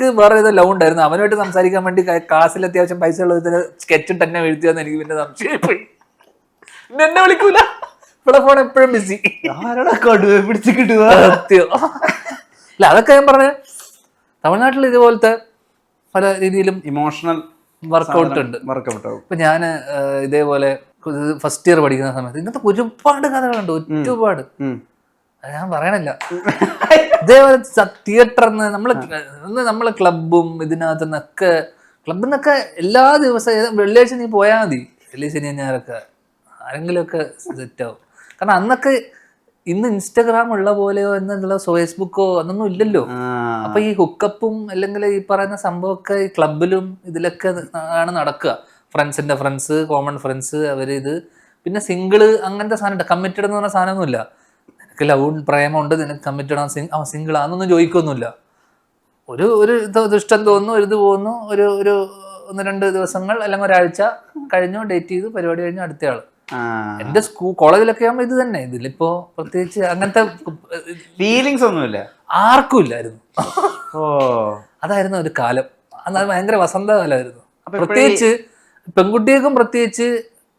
അവർക്ക് വേറെ ഏതോ ലവ് ഉണ്ടായിരുന്നു. അവനുമായിട്ട് സംസാരിക്കാൻ വേണ്ടി ക്ലാസ്സിൽ അത്യാവശ്യം പൈസ ഉള്ളതിന് സ്കെച്ച് തന്നെ എഴുതിയെന്ന് എനിക്ക് പിന്നെ സംശയമായി. എന്നെ വിളിക്കൂല. ഇവിടെ ഫോൺ എപ്പോഴും ബിസി ആരോടാ കടുവ പിടിച്ച് കിട്ടുക? സത്യം. അല്ല അതൊക്കെ ഞാൻ പറഞ്ഞ തമിഴ്നാട്ടിൽ ഇതുപോലത്തെ പല രീതിയിലും ഇമോഷണൽ വർക്കൗട്ട് ഉണ്ട്. വർക്കൗട്ട് ഇപ്പൊ ഞാൻ ഇതേപോലെ ഫസ്റ്റ് ഇയർ പഠിക്കുന്ന സമയത്ത് ഇങ്ങനത്തെ ഒരുപാട് കഥകളുണ്ട് ഒരുപാട്. അത് ഞാൻ പറയണില്ല. ഇതേപോലെ തിയേറ്റർ നമ്മൾ ഇന്ന് നമ്മൾ ക്ലബും ഇതിനകത്ത് നിന്നൊക്കെ ക്ലബിൽ നിന്നൊക്കെ എല്ലാ ദിവസവും വെള്ളിയാഴ്ച നീ പോയാൽ മതി. വെള്ളി ശനി ആരെങ്കിലും ഒക്കെ. സെറ്റ് ആവും. കാരണം അന്നൊക്കെ ഇന്ന് ഇൻസ്റ്റഗ്രാം ഉള്ള പോലെയോ എന്നുള്ള ഫേസ്ബുക്കോ അതൊന്നും ഇല്ലല്ലോ. അപ്പൊ ഈ ഹുക്കപ്പും അല്ലെങ്കിൽ ഈ പറയുന്ന സംഭവമൊക്കെ ഈ ക്ലബിലും ഇതിലൊക്കെ ആണ് നടക്കുക. ഫ്രണ്ട്സിന്റെ ഫ്രണ്ട്സ് കോമൺ ഫ്രണ്ട്സ് അവരിത്. പിന്നെ സിംഗിൾ അങ്ങനത്തെ സാധനം കമ്മിറ്റഡ് എന്ന് പറഞ്ഞ സാധനമൊന്നുമില്ല. നിനക്ക് ലവ് പ്രേമമുണ്ട് നിനക്ക് കമ്മിറ്റഡ് ആ സിംഗിൾ ആണെന്നൊന്നും ചോദിക്കൊന്നുമില്ല. ഒരു ഒരു ഇഷ്ടം തോന്നുന്നു ഒരു ഇത് പോകുന്നു ഒരു ഒരു ഒന്ന് രണ്ട് ദിവസങ്ങൾ അല്ലെങ്കിൽ ഒരാഴ്ച കഴിഞ്ഞു ഡേറ്റ് ചെയ്തു പരിപാടി കഴിഞ്ഞു അടുത്ത ആൾ എന്റെ സ്കൂൾ കോളേജിലൊക്കെ ആകുമ്പോൾ ഇത് തന്നെ. ഇതിലിപ്പോ പ്രത്യേകിച്ച് അങ്ങനത്തെ ഫീലിങ്സ് ഒന്നുമില്ല. ആർക്കും ഇല്ലായിരുന്നു ഓ. അതായിരുന്നു ഒരു കാലം. അന്ന് അത് ഭയങ്കര വസന്തകാലമായിരുന്നു. പ്രത്യേകിച്ച് പെൺകുട്ടികൾക്കും പ്രത്യേകിച്ച്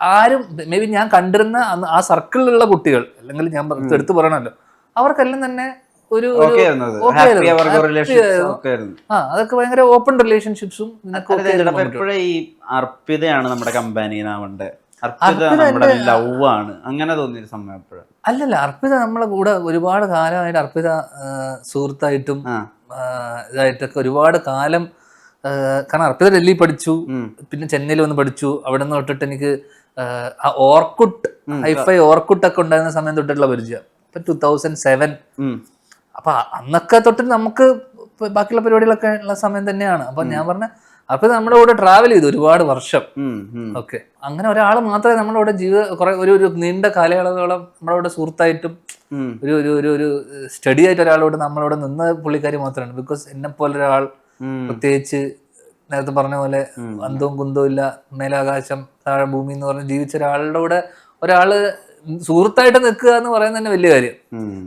ആരും മേ ബി ഞാൻ കണ്ടിരുന്ന ആ സർക്കിളിലുള്ള കുട്ടികൾ അല്ലെങ്കിൽ ഞാൻ എടുത്തു പറയണല്ലോ അവർക്കെല്ലാം തന്നെ ഒരു ആ അതൊക്കെ ഭയങ്കര ഓപ്പൺ റിലേഷൻഷിപ്സും. എപ്പോഴും ഈ അർപ്പിതയാണ് നമ്മുടെ കമ്പാനിയനാവണ്ടേ അർപ്പിത അർപ്പിത നമ്മുടെ ലവ് ആണ് അങ്ങനെ തോന്നിയൊരു സമയം എപ്പോഴും? അല്ലല്ല അർപ്പിത നമ്മളെ കൂടെ ഒരുപാട് കാലമായിട്ട് അർപ്പിത സുഹൃത്തായിട്ടും ഇതായിട്ടൊക്കെ ഒരുപാട് കാലം കാരണം അർപ്പിത ഡൽഹി പഠിച്ചു പിന്നെ ചെന്നൈയിൽ വന്ന് പഠിച്ചു. അവിടെ നിന്ന് തൊട്ടിട്ട് എനിക്ക് ഓർക്കുട്ട്. ഹൈഫൈ ഓർക്കുട്ട് ഒക്കെ ഉണ്ടായിരുന്ന സമയം തൊട്ടുള്ള പരിചയം ഇപ്പൊ ടൂ തൗസൻഡ് സെവൻ. അപ്പൊ അന്നൊക്കെ തൊട്ട് നമുക്ക് ബാക്കിയുള്ള പരിപാടികളൊക്കെ ഉള്ള സമയം തന്നെയാണ് അപ്പൊ ഞാൻ പറഞ്ഞ അപ്പൊ നമ്മുടെ കൂടെ ട്രാവൽ ചെയ്തു ഒരുപാട് വർഷം. ഓക്കെ അങ്ങനെ ഒരാൾ മാത്രമേ നമ്മുടെ കൂടെ ജീവിത കുറെ ഒരു ഒരു നീണ്ട കാലയളവോളം നമ്മുടെ കൂടെ സുഹൃത്തായിട്ടും. ഒരു ഒരു ഒരു ഒരു സ്റ്റഡി ആയിട്ട് ഒരാളോട് നമ്മളോട് നിന്ന പുള്ളിക്കാരി മാത്രമാണ് ബിക്കോസ് എന്നെ പോലെ ഒരാൾ പ്രത്യേകിച്ച് നേരത്തെ പറഞ്ഞ പോലെ അന്തവും കുന്തവും ഇല്ല മേലാകാശം താഴെ ഭൂമി എന്ന് പറഞ്ഞ് ജീവിച്ച ഒരാളുടെ കൂടെ ഒരാൾ സുഹൃത്തായിട്ട് നിൽക്കുക എന്ന് പറയുന്നത് തന്നെ വലിയ കാര്യം.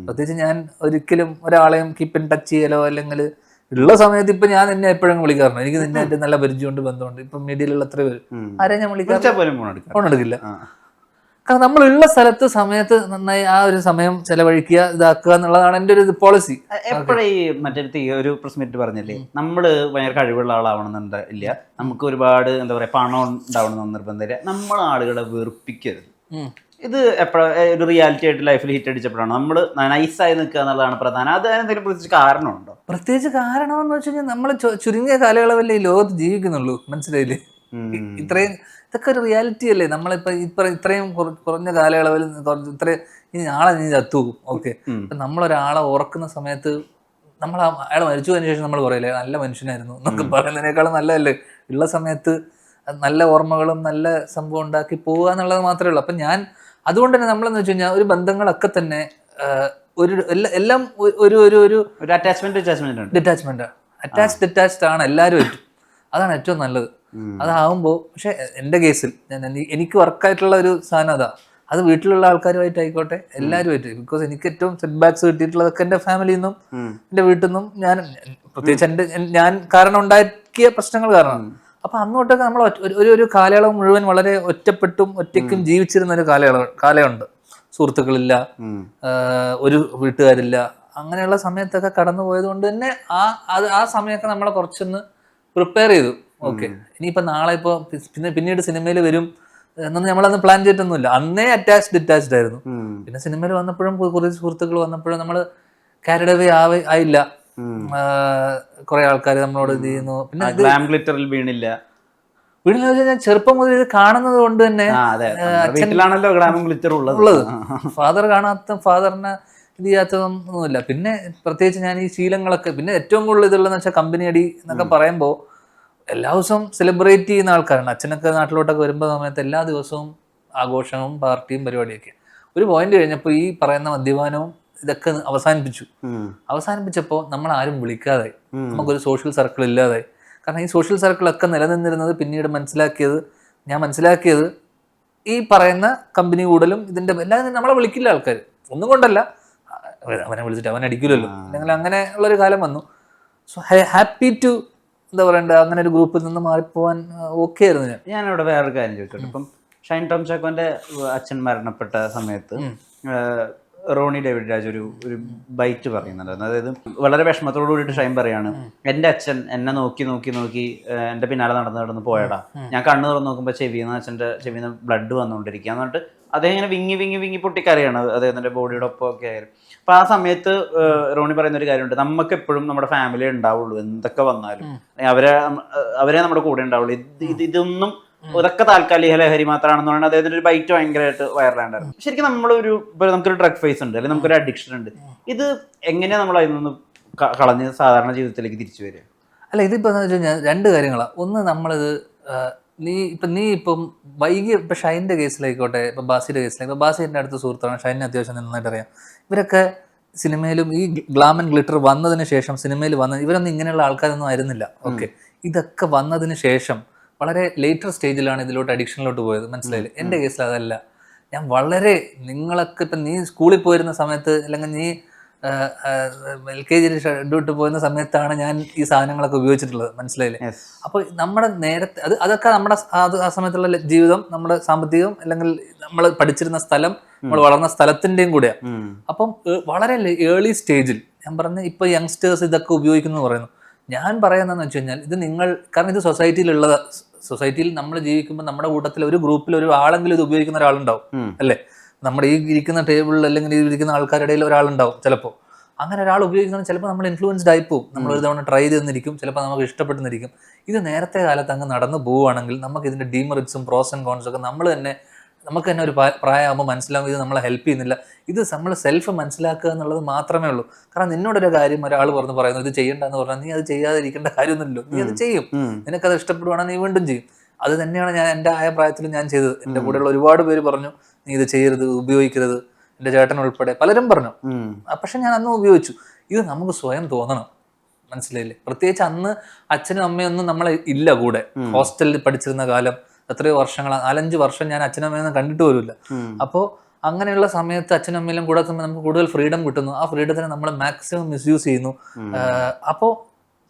പ്രത്യേകിച്ച് ഞാൻ ഒരിക്കലും ഒരാളെയും കീപ്പ് ഇൻ ടച്ച് ചെയ്യലോ അല്ലെങ്കിൽ ഉള്ള സമയത്ത് ഇപ്പൊ ഞാൻ നിന്നെ എപ്പോഴും വിളിക്കാറുണ്ട്. എനിക്ക് നിന്നെ നല്ല പരിചയമുണ്ട് ബന്ധമുണ്ട്. ഇപ്പൊ മീഡിയയിലുള്ള അത്ര പേര്. ആരെയും ഞാൻ വിളിക്കാറുണ്ട് ഫോൺ എടുക്കില്ല. കാരണം നമ്മളുള്ള സ്ഥലത്ത് സമയത്ത് നന്നായി ആ ഒരു സമയം ചെലവഴിക്കുക ഇതാക്കുക എന്നുള്ളതാണ് എന്റെ ഒരു പോളിസി എപ്പോഴും ഈ മറ്റേ ഈ ഒരു പ്രശ്നം ഇട്ട് പറഞ്ഞില്ലേ? നമ്മൾ ഭയങ്കര കഴിവുള്ള ആളാവണമെന്നുണ്ട് ഇല്ല. നമുക്ക് ഒരുപാട് എന്താ പറയാ പണം ഉണ്ടാവണമെന്ന് നിർബന്ധമില്ല. നമ്മൾ ആളുകളെ വെറുപ്പിക്കരുത്. ഇത് എപ്പോഴും ഒരു റിയാലിറ്റി ആയിട്ട് ലൈഫിൽ ഹിറ്റ് അടിച്ചപ്പോഴാണ്? നമ്മൾ നൈസായി നിൽക്കുക എന്നുള്ളതാണ് പ്രധാനം. അത് എന്തെങ്കിലും പ്രത്യേകിച്ച് കാരണമുണ്ടോ? പ്രത്യേകിച്ച് കാരണം എന്ന് വെച്ച് കഴിഞ്ഞാൽ നമ്മൾ ചുരുങ്ങിയ കാലയളവല്ലേ ഈ ലോകത്ത് ജീവിക്കുന്നുള്ളൂ. മനസ്സിലായില്ലേ. ഇത്രയും ഇതൊക്കെ ഒരു റിയാലിറ്റി അല്ലേ? നമ്മളിപ്പോ ഇപ്പൊ ഇത്രയും കുറ- കുറഞ്ഞ കാലയളവിൽ ഇത്രയും ഇനി നാളെ നീ ചത്തു ഓക്കെ. നമ്മളൊരാളെ ഓർക്കുന്ന സമയത്ത് നമ്മൾ അയാൾ മരിച്ചു പോയതിനു ശേഷം നമ്മൾ പറയില്ലേ നല്ല മനുഷ്യനായിരുന്നു എന്നൊക്കെ പറയുന്നതിനേക്കാളും നല്ലതല്ലേ? ഉള്ള സമയത്ത് നല്ല ഓർമ്മകളും നല്ല സംഭവം ഉണ്ടാക്കി പോവുക എന്നുള്ളത് മാത്രമേ ഉള്ളൂ. അപ്പൊ ഞാൻ അതുകൊണ്ട് തന്നെ നമ്മളെന്ന് വെച്ച് കഴിഞ്ഞാൽ ഒരു ബന്ധങ്ങളൊക്കെ തന്നെ ഒരു എല്ലാം ഒരു ഒരു ഒരു അറ്റാച്ച്മെന്റ് ഡിറ്റാച്ച്മെന്റ് അറ്റാച്ച് ഡിറ്റാച്ച്ഡ് ആണ് എല്ലാവരും അതാണ് ഏറ്റവും നല്ലത്. അതാവുമ്പോൾ പക്ഷെ എന്റെ കേസിൽ ഞാൻ എനി- എനിക്ക് വർക്കായിട്ടുള്ള ഒരു സാധനം അതാ. അത് വീട്ടിലുള്ള ആൾക്കാരുമായിട്ട് ആയിക്കോട്ടെ എല്ലാവരുമായിട്ട് ബിക്കോസ് എനിക്ക് ഏറ്റവും സെറ്റ് ബാക്സ് കിട്ടിയിട്ടുള്ളതൊക്കെ എന്റെ ഫാമിലിയിൽ നിന്നും. എന്റെ വീട്ടിൽ നിന്നും ഞാൻ പ്രത്യേകിച്ച് എന്റെ ഞാൻ കാരണം ഉണ്ടാക്കിയ പ്രശ്നങ്ങൾ കാരണമാണ് അപ്പൊ അന്നോട്ടൊക്കെ നമ്മൾ ഒരു- ഒരു ഒരു കാലയളവ് മുഴുവൻ വളരെ ഒറ്റപ്പെട്ടും ഒറ്റയ്ക്കും ജീവിച്ചിരുന്ന ഒരു കാലയളവ് കാലമുണ്ട് സുഹൃത്തുക്കളില്ല ഒരു വീട്ടുകാരില്ല. അങ്ങനെയുള്ള സമയത്തൊക്കെ കടന്നു പോയത് കൊണ്ട് തന്നെ ആ അത് ആ സമയമൊക്കെ നമ്മളെ കുറച്ചൊന്ന് പ്രിപ്പയർ ചെയ്തു. ഓക്കെ. ഇനിയിപ്പോ നാളെ ഇപ്പോ പിന്നെ പിന്നീട് സിനിമയിൽ വരും എന്നൊന്നും നമ്മളന്ന് പ്ലാൻ ചെയ്തിട്ടൊന്നുമില്ല. അന്നേ അറ്റാച്ച് ഡിറ്റാച്ച്ഡ് ആയിരുന്നു. പിന്നെ സിനിമയിൽ വന്നപ്പോഴും കുറച്ച് സുഹൃത്തുക്കൾ വന്നപ്പോഴും നമ്മൾ കാരിഡ് അവേ ആവ ആയില്ല. കുറെ ആൾക്കാർ നമ്മളോട് ഇത് ചെയ്യുന്നു. പിന്നെ ഗ്ലാം ഗ്ലിറ്ററിൽ വീണില്ല. വീണില്ല ഞാൻ ചെറുപ്പം മുതൽ ഇത് കാണുന്നത് കൊണ്ട് തന്നെ വീട്ടിലാണല്ലോ ഗ്ലിറ്റർ ഗ്ലിറ്ററും ഉള്ളത്. ഉള്ളത്. ഫാദർ കാണാത്ത ഫാദറിനെ ഇത് ചെയ്യാത്തതൊന്നുമില്ല. പിന്നെ പ്രത്യേകിച്ച് ഞാൻ ഈ ശീലങ്ങളൊക്കെ പിന്നെ ഏറ്റവും കൂടുതൽ ഇതുള്ളതെന്ന് വെച്ചാൽ കമ്പനി അടി എന്നൊക്കെ പറയുമ്പോൾ എല്ലാ ദിവസവും സെലിബ്രേറ്റ് ചെയ്യുന്ന ആൾക്കാരാണ്. അച്ഛനൊക്കെ നാട്ടിലോട്ടൊക്കെ വരുമ്പോൾ സമയത്ത് എല്ലാ ദിവസവും ആഘോഷവും പാർട്ടിയും പരിപാടിയൊക്കെ. ഒരു പോയിന്റ് കഴിഞ്ഞപ്പോൾ ഈ പറയുന്ന മദ്യപാനവും ഇതൊക്കെ അവസാനിപ്പിച്ചു. അവസാനിപ്പിച്ചപ്പോൾ നമ്മൾ ആരും വിളിക്കാതെ. നമുക്കൊരു സോഷ്യൽ സർക്കിൾ ഇല്ലാതെ കാരണം ഈ സോഷ്യൽ സർക്കിളൊക്കെ നിലനിന്നിരുന്നത് പിന്നീട് മനസ്സിലാക്കിയത് ഞാൻ മനസ്സിലാക്കിയത് ഈ പറയുന്ന കമ്പനി കൂടലും ഇതിന്റെ എല്ലാം നമ്മളെ വിളിക്കില്ല ആൾക്കാർ ഒന്നും കൊണ്ടല്ല. അവനെ വിളിച്ചിട്ട് അവൻ അടിക്കില്ലല്ലോ അല്ലെങ്കിൽ അങ്ങനെ ഉള്ളൊരു കാലം വന്നു. സോ ഹാപ്പി ടു എന്താ പറയണ്ടേ അങ്ങനെ ഒരു ഗ്രൂപ്പിൽ നിന്ന് മാറിപ്പോവാൻ ഓക്കെ ആയിരുന്നു ഞാൻ. അവിടെ വേറൊരു കാര്യം ചോദിച്ചോട്ടെ. ഇപ്പം ഷൈൻ ടോം ചാക്കോന്റെ അച്ഛൻ മരണപ്പെട്ട സമയത്ത് റോണി ഡേവിഡ് രാജ് ഒരു ഒരു ബൈറ്റ് പറയുന്നുണ്ടായിരുന്നു. അതായത് വളരെ വിഷമത്തോടു കൂടിയിട്ട് ഷൈം പറയാണ് എന്റെ അച്ഛൻ എന്നെ നോക്കി നോക്കി നോക്കി എന്റെ പിന്നാലെ നടന്ന് നടന്ന് പോയടാ. ഞാൻ കണ്ണു തുറന്ന് നോക്കുമ്പോൾ ചെവിന്ന് അച്ഛന്റെ ചെവിന്ന് ബ്ലഡ് വന്നുകൊണ്ടിരിക്കുക പറഞ്ഞിട്ട് അദ്ദേഹം ഇങ്ങനെ വിങ്ങി വിങ്ങി വിങ്ങി പൊട്ടിക്കറിയാണ് അദ്ദേഹത്തിന്റെ ബോഡിയുടെ ഒപ്പം ഒക്കെ ആയിരുന്നു അപ്പൊ ആ സമയത്ത് റോണി പറയുന്ന ഒരു കാര്യമുണ്ട്. നമുക്ക് എപ്പോഴും നമ്മുടെ ഫാമിലി ഉണ്ടാവുള്ളൂ എന്തൊക്കെ വന്നാലും. അവരെ അവരെ നമ്മുടെ കൂടെ ഉണ്ടാവുള്ളൂ. ഇത് ഇതൊന്നും ഇതൊക്കെ താൽക്കാലിക ലഹരി മാത്രമാണെന്ന് പറഞ്ഞാൽ അദ്ദേഹത്തിന്റെ ഒരു ബൈറ്റ് ഭയങ്കരമായിട്ട് വൈറലാണ്ടായിരുന്നു ശരിക്കും നമ്മളൊരു ഇപ്പൊ നമുക്കൊരു ഡ്രഗ് ഫേസ് ഉണ്ട് അല്ലെങ്കിൽ നമുക്കൊരു അഡിക്ഷൻ ഉണ്ട്. ഇത് എങ്ങനെയാ നമ്മൾ അതിൽ നിന്ന് കളഞ്ഞ് സാധാരണ ജീവിതത്തിലേക്ക് തിരിച്ചു വരിക? അല്ല ഇതിപ്പോ ഞാൻ രണ്ട് കാര്യങ്ങളാണ് ഒന്ന് നമ്മളിത് നീ ഇപ്പം നീ ഇപ്പം വൈകി ഇപ്പം ഷൈന്റെ കേസിലായിക്കോട്ടെ ഇപ്പം ബാസിയുടെ കേസിലായി. ഇപ്പം ബാസി എന്റെ അടുത്ത സുഹൃത്താണ് ഷൈനെ അത്യാവശ്യം നന്നായിട്ട് അറിയാം ഇവരൊക്കെ സിനിമയിലും ഈ ഗ്ലാം ആൻഡ് ഗ്ലിറ്റർ വന്നതിന് ശേഷം സിനിമയിൽ വന്ന ഇവരൊന്നും ഇങ്ങനെയുള്ള ആൾക്കാരൊന്നും ആയിരുന്നില്ല. ഓക്കെ. ഇതൊക്കെ വന്നതിന് ശേഷം വളരെ ലേറ്റർ സ്റ്റേജിലാണ് ഇതിലോട്ട് അഡിക്ഷനിലോട്ട് പോയത്. മനസ്സിലായില്ല? എന്റെ കേസിൽ അതല്ല. ഞാൻ വളരെ നിങ്ങളൊക്കെ ഇപ്പം നീ സ്കൂളിൽ പോയിരുന്ന സമയത്ത് അല്ലെങ്കിൽ നീ എൽ കെ ജിയിൽ ഷെഡിട്ട് പോയിരുന്ന സമയത്താണ് ഞാൻ ഈ സാധനങ്ങളൊക്കെ ഉപയോഗിച്ചിട്ടുള്ളത്. മനസ്സിലായില്ലേ? അപ്പോൾ നമ്മുടെ നേരത്തെ അത് അതൊക്കെ നമ്മുടെ അത് ആ സമയത്തുള്ള ജീവിതം നമ്മുടെ സാമ്പത്തികം അല്ലെങ്കിൽ നമ്മൾ പഠിച്ചിരുന്ന സ്ഥലം നമ്മൾ വളർന്ന സ്ഥലത്തിന്റെയും കൂടെയാണ് അപ്പം വളരെ ഏർലി സ്റ്റേജിൽ ഞാൻ പറഞ്ഞ ഇപ്പോൾ യങ്സ്റ്റേഴ്സ് ഇതൊക്കെ ഉപയോഗിക്കുന്നു പറയുന്നു. ഞാൻ പറയുന്നതെന്ന് വെച്ച് കഴിഞ്ഞാൽ ഇത് നിങ്ങൾ കാരണം ഇത് സൊസൈറ്റിയിലുള്ള സൊസൈറ്റിയിൽ നമ്മൾ ജീവിക്കുമ്പോൾ നമ്മുടെ കൂട്ടത്തിൽ ഒരു ഗ്രൂപ്പിൽ ഒരു ആളെങ്കിലും ഇത് ഉപയോഗിക്കുന്ന ഒരാളുണ്ടാവും. അല്ലേ? നമ്മുടെ ഈ ഇരിക്കുന്ന ടേബിളിൽ അല്ലെങ്കിൽ ഈ ഇരിക്കുന്ന ആൾക്കാരുടെ ഇടയിൽ ഒരാളുണ്ടാവും ചിലപ്പോൾ. അങ്ങനെ ഒരാൾ ഉപയോഗിക്കുന്നത് ചിലപ്പോൾ നമ്മൾ ഇൻഫ്ലുവൻസ്ഡ് ആയി പോകും നമ്മൾ ഒരു തവണ ട്രൈ ചെയ്തെന്നിരിക്കും ചിലപ്പോൾ നമുക്ക് ഇഷ്ടപ്പെട്ടെന്നിരിക്കും ഇത് നേരത്തെ കാലത്ത് അങ്ങ് നടന്നു പോവുകയാണെങ്കിൽ നമുക്ക് ഇതിന്റെ ഡീമെറിറ്റ്സും പ്രോസ് ആൻഡ് കോൺസും ഒക്കെ നമ്മൾ തന്നെ നമുക്ക് തന്നെ ഒരു പ്രായമാകുമ്പോൾ മനസ്സിലാവും ഇത് നമ്മളെ ഹെൽപ്പ് ചെയ്യുന്നില്ല. ഇത് നമ്മൾ സെൽഫ് മനസ്സിലാക്കുക എന്നുള്ളത് മാത്രമേ ഉള്ളൂ. കാരണം നിന്നോടൊരു കാര്യം ഒരാൾ പറഞ്ഞു പറയുന്നു ഇത് ചെയ്യണ്ടെന്ന് പറഞ്ഞാൽ നീ അത് ചെയ്യാതിരിക്കേണ്ട കാര്യമൊന്നുമില്ലല്ലോ നീ അത് ചെയ്യും. നിനക്കത് ഇഷ്ടപ്പെടുവാണെങ്കിൽ നീ വീണ്ടും ചെയ്യും. അത് തന്നെയാണ് ഞാൻ എന്റെ ആയ പ്രായത്തിൽ ഞാൻ ചെയ്തത്. എന്റെ കൂടെയുള്ള ഒരുപാട് പേര് പറഞ്ഞു നീ ഇത് ചെയ്യരുത് ഉപയോഗിക്കരുത്. എന്റെ ചേട്ടൻ ഉൾപ്പെടെ പലരും പറഞ്ഞു. പക്ഷെ ഞാൻ അന്ന് ഉപയോഗിച്ചു. ഇത് നമുക്ക് സ്വയം തോന്നണം. മനസ്സിലായില്ലേ? പ്രത്യേകിച്ച് അന്ന് അച്ഛനും അമ്മയൊന്നും നമ്മളെ ഇല്ല കൂടെ. ഹോസ്റ്റലിൽ പഠിച്ചിരുന്ന കാലം എത്രയോ വർഷങ്ങൾ നാലഞ്ച് വർഷം ഞാൻ അച്ഛനും അമ്മയൊന്നും കണ്ടിട്ട് പോലുമില്ല. അപ്പോൾ അങ്ങനെയുള്ള സമയത്ത് അച്ഛനും അമ്മയിലും കൂടെ തന്നെ നമുക്ക് കൂടുതൽ ഫ്രീഡം കിട്ടുന്നു. ആ ഫ്രീഡത്തിനെ നമ്മൾ മാക്സിമം മിസ്യൂസ് ചെയ്യുന്നു. അപ്പോൾ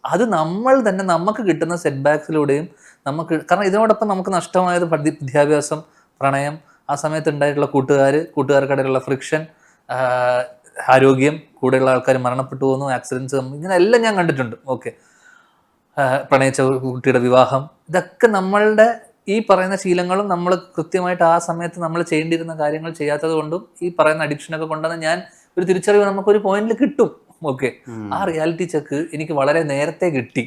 അത് നമ്മൾ തന്നെ നമുക്ക് കിട്ടുന്ന സെറ്റ് ബാക്സിലൂടെയും നമുക്ക് കാരണം ഇതിനോടൊപ്പം നമുക്ക് നഷ്ടമായത് വിദ്യാഭ്യാസം പ്രണയം ആ സമയത്ത് ഉണ്ടായിട്ടുള്ള കൂട്ടുകാർ കൂട്ടുകാർക്കിടയിലുള്ള ഫ്രിക്ഷൻ ആരോഗ്യം കൂടെയുള്ള ആൾക്കാർ മരണപ്പെട്ടു പോകുന്നു ആക്സിഡൻസ് ഇങ്ങനെ എല്ലാം ഞാൻ കണ്ടിട്ടുണ്ട്. ഓക്കെ പ്രണയിച്ച കുട്ടിയുടെ വിവാഹം ഇതൊക്കെ നമ്മളുടെ ഈ പറയുന്ന ശീലങ്ങളും നമ്മൾ കൃത്യമായിട്ട് ആ സമയത്ത് നമ്മൾ ചെയ്യേണ്ടിയിരുന്ന കാര്യങ്ങൾ ചെയ്യാത്തത് കൊണ്ടും ഈ പറയുന്ന അഡിക്ഷനൊക്കെ കൊണ്ടുവന്ന് ഞാൻ ഒരു തിരിച്ചറിവ് നമുക്കൊരു പോയിന്റിൽ കിട്ടും. ഓക്കെ ആ റിയാലിറ്റി ചെക്ക് എനിക്ക് വളരെ നേരത്തെ കിട്ടി.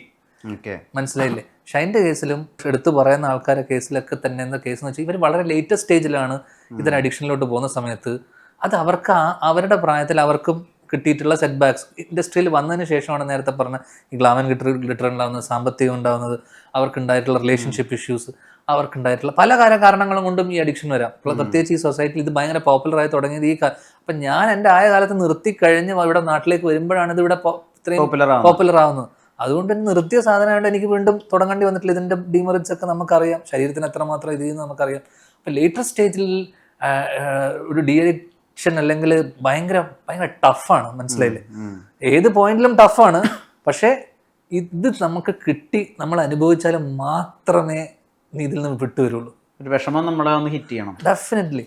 മനസ്സിലായില്ലേ? ഷൈന്റെ കേസിലും എടുത്തു പറയുന്ന ആൾക്കാരെ കേസിലൊക്കെ തന്നെ എന്താ കേസ് എന്ന് വെച്ചാൽ ഇവർ വളരെ ലേറ്റസ്റ്റ് സ്റ്റേജിലാണ് ഇതിന് അഡിക്ഷനിലോട്ട് പോകുന്ന സമയത്ത്. അത് അവർക്ക് അവരുടെ പ്രായത്തിൽ അവർക്കും കിട്ടിയിട്ടുള്ള സെറ്റ് ബാക്സ് ഇൻഡസ്ട്രിയിൽ വന്നതിന് ശേഷമാണ് നേരത്തെ പറഞ്ഞ ഈ ഗ്ലാമൻ ലിറ്റർ ലിറ്റർ ഉണ്ടാകുന്നത് സാമ്പത്തികം ഉണ്ടാകുന്നത് അവർക്കുണ്ടായിട്ടുള്ള റിലേഷൻഷിപ്പ് ഇഷ്യൂസ് അവർക്കുണ്ടായിട്ടുള്ള പല കാര്യ കാരണങ്ങളും കൊണ്ടും ഈ അഡിക്ഷൻ വരാം. പ്രത്യേകിച്ച് ഈ സൊസൈറ്റിയിൽ ഇത് ഭയങ്കര പോപ്പുലറായി തുടങ്ങിയത് ഈ അപ്പൊ ഞാൻ എന്റെ ആയ കാലത്ത് നിർത്തി കഴിഞ്ഞ് ഇവിടെ നാട്ടിലേക്ക് വരുമ്പോഴാണ് ഇത് ഇവിടെ ഇത്രയും പോപ്പുലർ ആവുന്നത്. അതുകൊണ്ട് തന്നെ നിർത്തിയ സാധനമായിട്ട് എനിക്ക് വീണ്ടും തുടങ്ങേണ്ടി വന്നിട്ടില്ല. ഇതിന്റെ ഡിമെറിറ്റ്സ് ഒക്കെ നമുക്കറിയാം. ശരീരത്തിന് എത്രമാത്രം ഇത് ചെയ്യുന്നത് നമുക്കറിയാം. അപ്പൊ ലേറ്റർ സ്റ്റേജിൽ ഒരു ഡി അഡിക്ഷൻ അല്ലെങ്കിൽ ഭയങ്കര ഭയങ്കര ടഫാണ് മനസ്സിലായില്ലേ. ഏത് പോയിന്റിലും ടഫാണ് പക്ഷേ ഇത് നമുക്ക് കിട്ടി നമ്മൾ അനുഭവിച്ചാൽ മാത്രമേ നീ ഇതിൽ നിന്ന് വിട്ടുവരുള്ളൂ. ഒരു വിഷമം നമ്മളെ ഒന്ന് ഹിറ്റ് ചെയ്യണം. ഡെഫിനറ്റ്ലി